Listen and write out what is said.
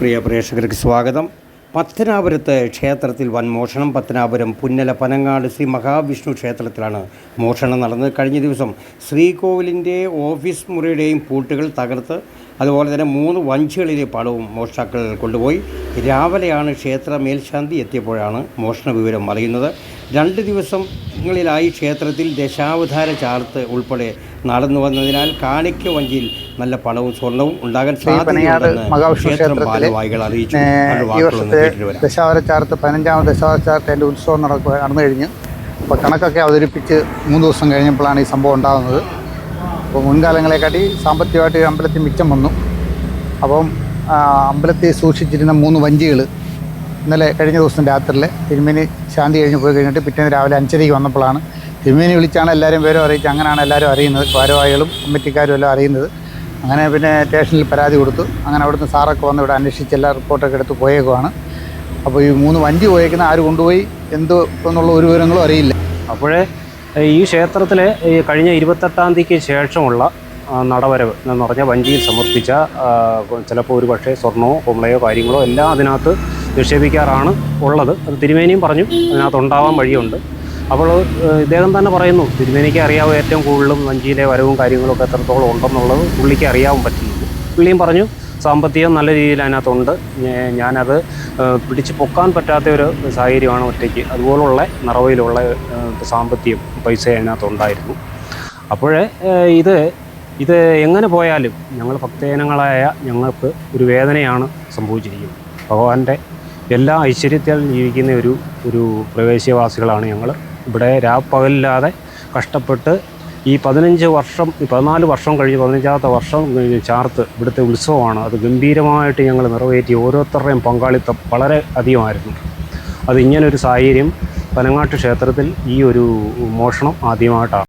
പ്രിയ പ്രേക്ഷകർക്ക് സ്വാഗതം. പത്തനാപുരത്ത് ക്ഷേത്രത്തിൽ വൻ മോഷണം. പത്തനാപുരം പുന്നല പനങ്ങാട് ശ്രീ മഹാവിഷ്ണു ക്ഷേത്രത്തിലാണ് മോഷണം നടന്നത്. കഴിഞ്ഞ ദിവസം ശ്രീകോവിലിന്റെ ഓഫീസ് മുറിയുടെയും പൂട്ടുകൾ തകർത്ത് അതുപോലെ തന്നെ മൂന്ന് വഞ്ചികളിലെ പണവും മോഷ്ടാക്കൾ കൊണ്ടുപോയി. രാവിലെയാണ് ക്ഷേത്ര മേൽശാന്തി എത്തിയപ്പോഴാണ് മോഷണ വിവരം അറിയുന്നത്. രണ്ട് ദിവസങ്ങളിലായി ക്ഷേത്രത്തിൽ ദശാവതാര ചാർത്ത് ഉൾപ്പെടെ നടന്നു വന്നതിനാൽ കാണിക്ക വഞ്ചിയിൽ നല്ല പണവും സ്വർണവും ഉണ്ടാകാൻ ഈ വർഷത്തെ ദശാവരച്ചാർത്ത് പതിനഞ്ചാമത് ദശാവരച്ചാർത്ത് എന്റെ ഉത്സവം നടക്കുക നടന്നു കഴിഞ്ഞ്. അപ്പോൾ കണക്കൊക്കെ അവതരിപ്പിച്ച് മൂന്ന് ദിവസം കഴിഞ്ഞപ്പോഴാണ് ഈ സംഭവം ഉണ്ടാകുന്നത്. അപ്പോൾ മുൻകാലങ്ങളെക്കാട്ടി സാമ്പത്തികമായിട്ട് അമ്പലത്തിൽ മിച്ചം വന്നു. അപ്പം അമ്പലത്തിൽ സൂക്ഷിച്ചിരുന്ന മൂന്ന് വഞ്ചികൾ ഇന്നലെ കഴിഞ്ഞ ദിവസം രാത്രിയിൽ തിരുമേനി ശാന്തി കഴിഞ്ഞ് പോയി കഴിഞ്ഞിട്ട് പിറ്റേന്ന് രാവിലെ അഞ്ചരയ്ക്ക് വന്നപ്പോഴാണ് തിരുമേനി വിളിച്ചാണ് എല്ലാവരും പേരും അറിയിച്ചത് അങ്ങനെയാണ് എല്ലാവരും അറിയുന്നത്. ഭാരവാഹികളും കമ്മിറ്റിക്കാരും എല്ലാം അറിയുന്നത്. അങ്ങനെ പിന്നെ സ്റ്റേഷനിൽ പരാതി കൊടുത്തു. അങ്ങനെ അവിടുന്ന് സാറൊക്കെ വന്ന് ഇവിടെ അന്വേഷിച്ച് എല്ലാ റിപ്പോർട്ടൊക്കെ എടുത്ത് പോയേക്കുവാണ്. അപ്പോൾ ഈ മൂന്ന് വണ്ടി പോയേക്കുന്ന ആര് കൊണ്ടുപോയി എന്ത് എന്നുള്ള ഒരു വിവരങ്ങളും അറിയില്ല. അപ്പോഴേ ഈ ക്ഷേത്രത്തിൽ കഴിഞ്ഞ ഇരുപത്തെട്ടാം തീയതിക്ക് ശേഷമുള്ള നടവരവ് എന്ന് പറഞ്ഞാൽ വഞ്ചിയിൽ സമർപ്പിച്ച ചിലപ്പോൾ ഒരു പക്ഷേ സ്വർണമോ കുമ്പളയോ കാര്യങ്ങളോ എല്ലാം അതിനകത്ത് നിക്ഷേപിക്കാറാണ് ഉള്ളത്. അത് തിരുമേനിയും പറഞ്ഞു അതിനകത്ത് ഉണ്ടാവാൻ വഴിയുണ്ട്. അപ്പോൾ ഇദ്ദേഹം തന്നെ പറയുന്നു തിരുമേനിക്ക് അറിയാവും ഏറ്റവും കൂടുതലും വഞ്ചിയിലെ വരവും കാര്യങ്ങളൊക്കെ എത്രത്തോളം ഉണ്ടെന്നുള്ളത് പുള്ളിക്ക് അറിയാവും പറ്റുന്നുണ്ട് പുള്ളിയും പറഞ്ഞു സാമ്പത്തികം നല്ല രീതിയിൽ അതിനകത്തുണ്ട്. ഞാനത് പിടിച്ച് പൊക്കാൻ പറ്റാത്ത ഒരു സാഹചര്യമാണ് ഒറ്റയ്ക്ക്. അതുപോലുള്ള നിറവിലുള്ള സാമ്പത്തികം പൈസ അതിനകത്തുണ്ടായിരുന്നു. അപ്പോഴേ ഇത് ഇത് എങ്ങനെ പോയാലും ഞങ്ങൾ ഭക്തജനങ്ങളായ ഞങ്ങൾക്ക് ഒരു വേദനയാണ് സംഭവിച്ചിരിക്കുന്നത്. ഭഗവാന്റെ എല്ലാ ഐശ്വര്യത്തിൽ ജീവിക്കുന്ന ഒരു ഒരു പ്രവേശ്യവാസികളാണ് ഞങ്ങൾ ഇവിടെ രാപ്പകലില്ലാതെ കഷ്ടപ്പെട്ട് ഈ പതിനഞ്ച് വർഷം പതിനാല് വർഷം കഴിഞ്ഞ് പതിനഞ്ചാമത്തെ വർഷം ചാർത്ത് ഇവിടുത്തെ ഉത്സവമാണ്. അത് ഗംഭീരമായിട്ട് ഞങ്ങൾ നിറവേറ്റി ഓരോരുത്തരുടെയും പങ്കാളിത്തം വളരെ അധികമായിരുന്നു. അത് ഇങ്ങനൊരു സാഹചര്യം പനങ്ങാട്ട് ക്ഷേത്രത്തിൽ ഈ ഒരു മോഷണം ആദ്യമായിട്ടാണ്.